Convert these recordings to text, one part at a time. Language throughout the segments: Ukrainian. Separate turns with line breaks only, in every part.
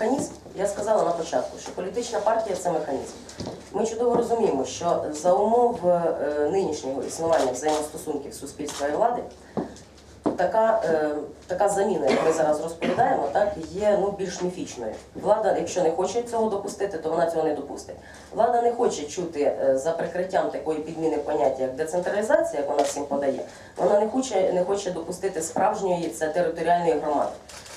механізм, я сказала на початку, що політична партія це механізм. Ми чудово розуміємо, що за умов е, нинішнього існування взаємостосунків суспільства і влади така, е, така заміна, як ми зараз розповідаємо, так є ну більш міфічною. Влада, якщо не хоче цього допустити, то вона цього не допустить. Влада не хоче чути е, за прикриттям такої підміни поняття, як децентралізація, як вона всім подає. Вона не хоче, не хоче допустити справжньої це територіальної громади.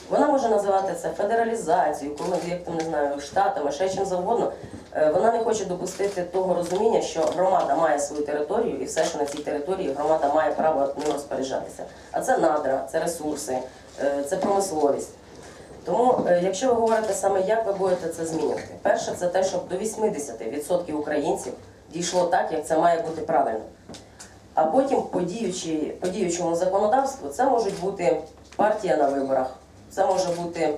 Вона може називати це федералізацією, як не знаю, штатами, ще чим завгодно. Е, Вона не хоче допустити того розуміння, що громада має свою територію, і все, що на цій території громада має право ним розпоряджатися. А це надра, це ресурси, е, це промисловість. Тому, е, якщо ви говорите саме, як ви будете це змінювати, перше, це те, щоб до 80% українців дійшло так, як це має бути правильно. А потім по, по діючому законодавству це можуть бути партія на виборах, це може бути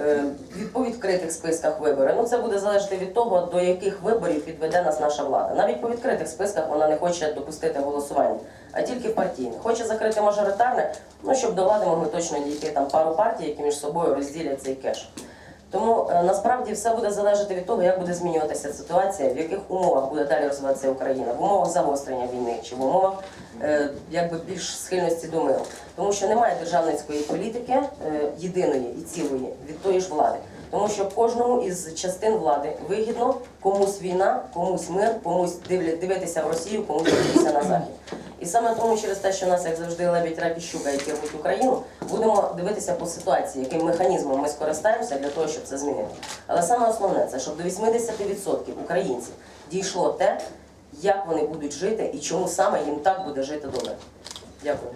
е, від- по відкритих списках вибори. Ну це буде залежати від того, до яких виборів підведе нас наша влада. Навіть по відкритих списках вона не хоче допустити голосування, а тільки партійне. Хоче закрити мажоритарне, ну щоб до влади могли точно дійти там пару партій, які між собою розділять цей кеш. Тому е, насправді все буде залежати від того, як буде змінюватися ситуація, в яких умовах буде далі розвиватися Україна, в умовах загострення війни чи в умовах е, якби більш схильності до миру. Тому що немає державницької політики е, єдиної і цілої від тої ж влади. Тому що кожному із частин влади вигідно комусь війна, комусь мир, комусь дивитися в Росію, комусь дивитися на захід. І саме тому через те, що нас, як завжди, лебідь рак і щука, які рвуть Україну, будемо дивитися по ситуації, яким механізмом ми скористаємося для того, щоб це змінити. Але саме основне це, щоб до 80% українців дійшло те, як вони будуть жити і чому саме їм так буде жити добре. Дякую.